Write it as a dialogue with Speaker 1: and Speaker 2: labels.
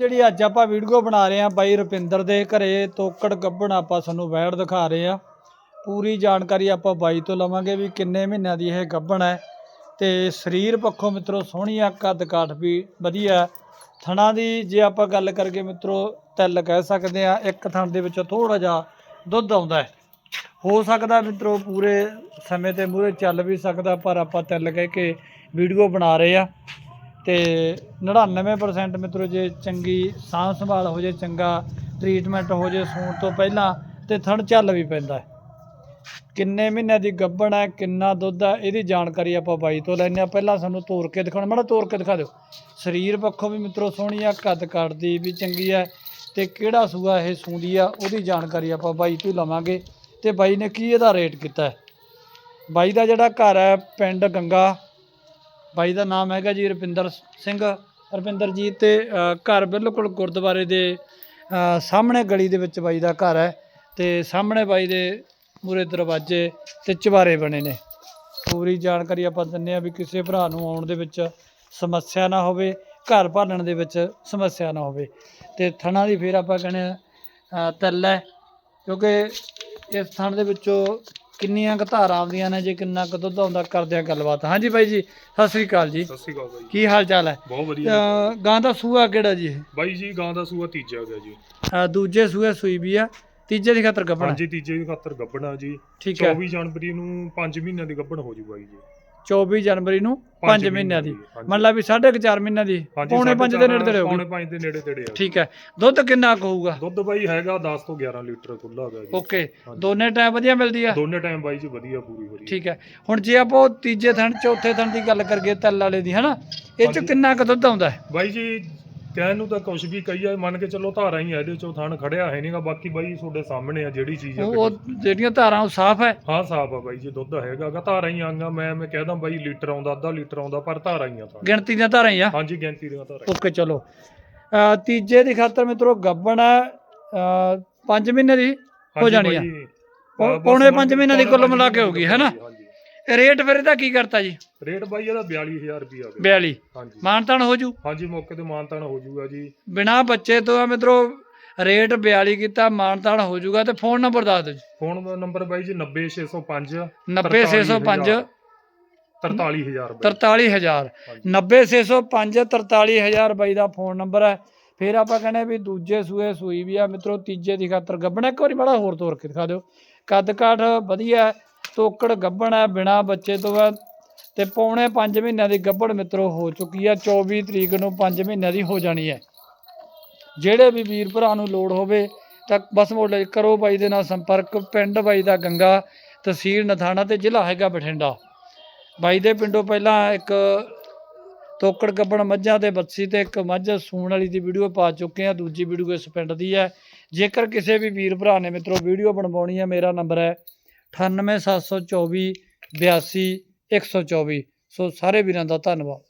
Speaker 1: ਜਿਹੜੀ ਅੱਜ ਆਪਾਂ ਵੀਡੀਓ ਬਣਾ ਰਹੇ ਆ ਬਾਈ ਰੁਪਿੰਦਰ ਦੇ ਘਰੇ, ਤੋਕੜ ਗੱਭਣ ਆਪਾਂ ਤੁਹਾਨੂੰ ਵੈੜ ਦਿਖਾ ਰਹੇ ਆ ਪੂਰੀ ਜਾਣਕਾਰੀ ਆਪਾਂ ਬਾਈ ਤੋਂ ਲਵਾਂਗੇ ਵੀ ਕਿੰਨੇ ਮਹੀਨਿਆਂ ਦੀ ਇਹ ਗੱਭਣ ਹੈ। ਤੇ ਸਰੀਰ ਪੱਖੋਂ ਮਿੱਤਰੋ ਸੋਹਣੀ ਆ, ਕੱਦ ਕਾਠ ਵੀ ਵਧੀਆ ਹੈ। ਥਣਾ ਦੀ ਜੇ ਆਪਾਂ ਗੱਲ ਕਰਕੇ ਮਿੱਤਰੋ ਤਿਲ ਕਹਿ ਸਕਦੇ ਆ ਇੱਕ ਥਣ ਦੇ ਵਿੱਚੋਂ ਥੋੜਾ ਜਿਹਾ ਦੁੱਧ ਆਉਂਦਾ ਹੈ। ਹੋ ਸਕਦਾ ਮਿੱਤਰੋ ਪੂਰੇ ਸਮੇਂ ਤੇ ਮੂਰੇ ਚੱਲ ਵੀ ਸਕਦਾ, ਪਰ ਆਪਾਂ ਤਿਲ ਕਹਿ ਕੇ ਵੀਡੀਓ ਬਣਾ ਰਹੇ ਆ ਤੇ 99% ਮਿੱਤਰੋ ਜੇ ਚੰਗੀ ਸਾਂਭ ਸੰਭਾਲ ਹੋ ਜੇ, ਚੰਗਾ ਟ੍ਰੀਟਮੈਂਟ ਹੋ ਜੇ ਸੂਣ ਤੋਂ ਪਹਿਲਾਂ ਤੇ ਥਣ ਚੱਲ ਵੀ ਪੈਂਦਾ ਹੈ। ਕਿੰਨੇ ਮਹੀਨਿਆਂ ਦੀ ਗੱਭਣ ਹੈ, ਕਿੰਨਾ ਦੁੱਧ ਹੈ, ਇਹਦੀ ਜਾਣਕਾਰੀ ਆਪਾਂ ਬਾਈ ਤੋਂ ਲੈਣੇ ਆ ਪਹਿਲਾਂ ਸਾਨੂੰ ਤੋਰ ਕੇ ਦਿਖਾਉਣਾ, ਮਾੜਾ ਤੋਰ ਕੇ ਦਿਖਾ ਦਿਓ। ਸਰੀਰ ਪੱਖੋਂ ਵੀ ਮਿੱਤਰੋ ਸੋਹਣੀ ਆ ਕੱਦ ਕੱਟਦੀ ਵੀ ਚੰਗੀ ਹੈ ਤੇ ਕਿਹੜਾ ਸੂਆ ਇਹ ਸੂੰਦੀ ਆ, ਉਹਦੀ ਜਾਣਕਾਰੀ ਆਪਾਂ ਬਾਈ ਤੋਂ ਲਵਾਂਗੇ। ਤੇ ਬਾਈ ਨੇ ਕੀ ਇਹਦਾ ਰੇਟ ਕੀਤਾ ਹੈ? ਬਾਈ ਦਾ ਜਿਹੜਾ ਘਰ ਹੈ, ਪਿੰਡ ਗੰਗਾ ਬਾਈ ਦਾ ਨਾਮ ਹੈਗਾ ਜੀ ਰਪਿੰਦਰ ਸਿੰਘ। ਰਪਿੰਦਰ ਜੀ ਤੇ ਘਰ ਬਿਲਕੁਲ ਗੁਰਦੁਆਰੇ ਦੇ ਸਾਹਮਣੇ ਗਲੀ ਦੇ ਵਿੱਚ ਬਾਈ ਦਾ ਘਰ ਹੈ ਤੇ ਸਾਹਮਣੇ ਬਾਈ ਦੇ ਮੂਰੇ ਦਰਵਾਜ਼ੇ ਤੇ ਚੁਬਾਰੇ ਬਣੇ ਨੇ। ਪੂਰੀ ਜਾਣਕਾਰੀ ਆਪਾਂ ਦਿੰਨੇ ਆ ਵੀ ਕਿਸੇ ਭਰਾ ਨੂੰ ਆਉਣ ਦੇ ਵਿੱਚ ਸਮੱਸਿਆ ਨਾ ਹੋਵੇ, ਘਰ ਭਾਲਣ ਦੇ ਵਿੱਚ ਸਮੱਸਿਆ ਨਾ ਹੋਵੇ। ਤੇ ਥਣਾ ਦੀ ਫਿਰ ਆਪਾਂ ਕਹਿੰਦੇ ਆ ਤੱਲ ਹੈ ਕਿਉਂਕਿ ਇਸ ਥਣ ਦੇ ਵਿੱਚੋਂ ਕਿੰਨੀਆਂ ਕੁ ਧਾਰਾਂ ਆਉਂਦੀਆਂ ਨੇ ਜੇ ਕਿੰਨਾ ਕੁ ਦੁੱਧ ਆਉਂਦਾ ਕਰਦੇ ਆ ਗੱਲਬਾਤ। ਹਾਂਜੀ ਬਾਈ ਜੀ ਸਤਿ ਸ੍ਰੀ ਅਕਾਲ ਜੀ।
Speaker 2: ਸਤਿ ਸ਼੍ਰੀ ਅਕਾਲ ਬਾਈ
Speaker 1: ਕੀ ਹਾਲ ਚਾਲ ਹੈ?
Speaker 2: ਬਹੁਤ ਵਧੀਆ।
Speaker 1: ਅਹ ਗਾਂ ਦਾ ਸੂਆ ਕਿਹੜਾ ਜੀ ਇਹ?
Speaker 2: ਬਾਈ ਜੀ ਗਾਂ ਦਾ ਸੂਆ ਤੀਜਾ ਗਿਆ ਜੀ।
Speaker 1: ਅਹ ਦੂਜੇ ਸੂਏ ਸੂਈ ਵੀ ਆ। ਤੀਜੇ ਦੀ ਖਾਤਰ ਗੱਭਣਾ
Speaker 2: ਹਾਂਜੀ ਤੀਜੇ ਦੀ ਖਾਤਰ ਗੱਬਣਾ ਜੀ।
Speaker 1: ਠੀਕ ਹੈ।
Speaker 2: 24 ਜਨਵਰੀ ਨੂੰ 5 ਮਹੀਨਿਆਂ ਦੀ ਗੱਬਣ ਹੋ ਜੂ ਬਾਈ ਜੀ।
Speaker 1: 24 ਜਨਵਰੀ ਨੂੰ 5
Speaker 2: ਪੰਜ
Speaker 1: ਮਹੀਨਿਆਂ ਦੀ। ਮੰਨ ਲਾ ਵੀ 4.5 ਮਹੀਨਿਆਂ ਦੀ। ਪੌਣੇ 5 ਦੇ ਨੇੜੇ ਤੇੜੇ
Speaker 2: ਪੌਣੇ
Speaker 1: ਹੋਊਗੀ
Speaker 2: 5 ਦੇ ਨੇੜੇ ਤੇੜੇ ਆ
Speaker 1: ਠੀਕ ਹੈ। ਦੁੱਧ ਕਿੰਨਾ ਕੁ ਹੋਊਗਾ?
Speaker 2: ਦੁੱਧ ਬਾਈ ਹੈਗਾ 10 ਤੋਂ 11 ਲੀਟਰ ਖੁੱਲਾ ਹੈਗਾ ਜੀ।
Speaker 1: ਓਕੇ। ਦੋਨੇ ਟਾਈਮ ਵਧੀਆ ਮਿਲਦੀ ਆ?
Speaker 2: ਦੋਨੇ ਟਾਈਮ ਬਾਈ ਜੀ ਵਧੀਆ ਪੂਰੀ ਵਧੀਆ।
Speaker 1: ਠੀਕ ਹੈ। ਹੁਣ ਜੇ ਆਪਾਂ ਤੀਜੇ ਥਣ ਚੌਥੇ ਥਣ ਦੀ ਗੱਲ ਕਰੀਏ ਤੱਲ ਵਾਲੇ ਦੀ ਹਨਾ? ਇਹ ਚ। ਕਿੰਨਾ ਕੁ ਦੁੱਧ ਆਉਂਦਾ? ਹੈ
Speaker 2: ਬਾਈ ਜੀ ਕਹਿਣ ਨੂੰ ਤਾਂ ਕੁਝ ਵੀ ਕਹੀਏ ਮੰਨ ਕੇ ਚੱਲੋ ਧਾਰਾ ਹੀ ਆ ਇਹਦੇ ਚੋਂ ਥਣ ਖੜਿਆ ਹੈ ਨਹੀਂਗਾ ਬਾਕੀ ਬਾਈ ਤੁਹਾਡੇ ਸਾਹਮਣੇ ਆ ਜਿਹੜੀ ਚੀਜ਼ ਆ
Speaker 1: ਉਹ ਉਹ ਜਿਹੜੀਆਂ ਧਾਰਾਂ ਉਹ ਸਾਫ਼ ਹੈ?
Speaker 2: ਹਾਂ ਸਾਫ਼ ਆ ਬਾਈ ਜੀ ਦੁੱਧ ਹੈਗਾ ਗਾ ਧਾਰਾ ਹੀ ਆਂਗਾ ਮੈਂ ਮੈਂ ਕਹਿਦਾ ਬਾਈ ਲੀਟਰ ਆਉਂਦਾ ਅੱਧਾ ਲੀਟਰ ਆਉਂਦਾ ਪਰ ਧਾਰਾ ਹੀ ਆ ਤਾਂ
Speaker 1: ਗਿਣਤੀ ਦੀਆਂ ਧਾਰਾਂ ਹੀ ਆ?
Speaker 2: ਹਾਂਜੀ ਗਿਣਤੀ ਦੀਆਂ ਧਾਰਾ
Speaker 1: ਓਕੇ ਚਲੋ। ਅਹ ਤੀਜੇ ਦੀ ਖਾਤਰ ਮਿੱਤਰੋ ਗੱਬਣ ਹੈ 5 ਮਹੀਨੇ ਦੀ ਹੋ
Speaker 2: ਹਾਂਜੀ
Speaker 1: ਜਾਣੀ ਆ।
Speaker 2: ਬਾਈ,
Speaker 1: ਪੌ-
Speaker 2: ਅਹ ਬਸ
Speaker 1: ਪੌਣੇ ਪੰਜ ਮਹੀਨੇ ਦੀ ਕੁੱਲ ਮਿਲਾ ਕੇ ਹੈ ਨਾ?
Speaker 2: ਹਾਂਜੀ।
Speaker 1: ਰੇਟ ਫਿਰ ਇਹਦਾ ਕੀ ਕਰਤਾ ਜੀ?
Speaker 2: ਰੇਟ ਬਾਈ ਇਹਦਾ 42000 ਰੁਪਿਆ ਗਿਆ।
Speaker 1: 42
Speaker 2: ਹਾਂਜੀ।
Speaker 1: ਮਾਨਤਾਨ ਹੋ ਜੂ?
Speaker 2: ਹਾਂਜੀ ਮੌਕੇ ਤੇ ਮਾਨਤਾਨ ਹੋ ਜਾਊਗਾ ਜੀ।
Speaker 1: ਬਿਨਾ ਬੱਚੇ ਤੋਂ ਆ ਮਿੱਤਰੋ ਰੇਟ 42 ਕੀਤਾ ਮਾਨਤਾਨ ਹੋ ਜੂਗਾ ਤੇ ਫੋਨ ਨੰਬਰ ਦੱਸ ਦਿਓ ਜੀ।
Speaker 2: ਫੋਨ ਨੰਬਰ ਬਾਈ ਜੀ 90605
Speaker 1: 90605
Speaker 2: 43000 ਬਾਈ।
Speaker 1: 43000
Speaker 2: ਹਾਂਜੀ।
Speaker 1: 90605 43000 ਬਾਈ ਦਾ ਫੋਨ ਨੰਬਰ ਹੈ। ਫਿਰ ਆਪਾਂ ਕਹਿੰਦੇ ਵੀ ਦੂਜੇ ਸੂਏ ਸੂਈ ਵੀ ਆ। ਮਿੱਤਰੋ ਤੀਜੇ ਦੀ ਖਾਤਰ ਗੱਬਣਾ ਇੱਕ ਵਾਰੀ ਬੜਾ ਹੋਰ ਤੋਰ ਕੇ ਦਿਖਾ ਦਿਓ। ਕੱਦ ਕਾਠ ਵਧੀਆ ਤੋਕੜ ਗੱਬਣ ਬਿਨਾ ਬੱਚੇ ਤੋਂ ਹੈ ਤੇ ਪੌਣੇ 5 ਮਹੀਨਿਆਂ ਦੀ ਗੱਬਣ ਮਿੱਤਰੋ ਹੋ ਚੁੱਕੀ ਆ। 24 ਤਰੀਕ ਨੂੰ 5 ਮਹੀਨਿਆਂ ਦੀ ਹੋ ਜਾਣੀ ਹੈ। ਜਿਹੜੇ ਵੀ ਵੀਰ ਭਰਾ ਨੂੰ ਲੋੜ ਹੋਵੇ ਤਾਂ ਬਸ ਮੋਲੇ ਕਰੋ ਬਾਈ ਦੇ ਨਾਲ ਸੰਪਰਕ। ਪਿੰਡ ਬਾਈ ਦਾ ਗੰਗਾ, ਤਹਿਸੀਲ ਨਥਾਣਾ ਤੇ ਜ਼ਿਲ੍ਹਾ ਹੈਗਾ ਬਠਿੰਡਾ। ਬਾਈ ਦੇ ਪਿੰਡੋਂ ਪਹਿਲਾਂ ਇੱਕ ਤੋਕੜ ਗੱਬਣ ਮੱਝਾਂ ਤੇ ਬੱਸੀ ਤੇ ਇੱਕ ਮੱਝ ਸੂਣ ਵਾਲੀ ਦੀ ਵੀਡੀਓ ਪਾ ਚੁੱਕੇ ਆ ਦੂਜੀ ਵੀਡੀਓ ਇਸ ਪਿੰਡ ਦੀ ਹੈ। ਜੇਕਰ ਕਿਸੇ ਵੀ ਵੀਰ ਭਰਾ ਨੇ ਮਿੱਤਰੋ ਵੀਡੀਓ ਬਣਵਾਉਣੀ ਹੈ, ਮੇਰਾ ਨੰਬਰ ਹੈ 98724 82 124 ਸੋ ਸਾਰੇ ਵੀਰਾਂ ਦਾ ਧੰਨਵਾਦ।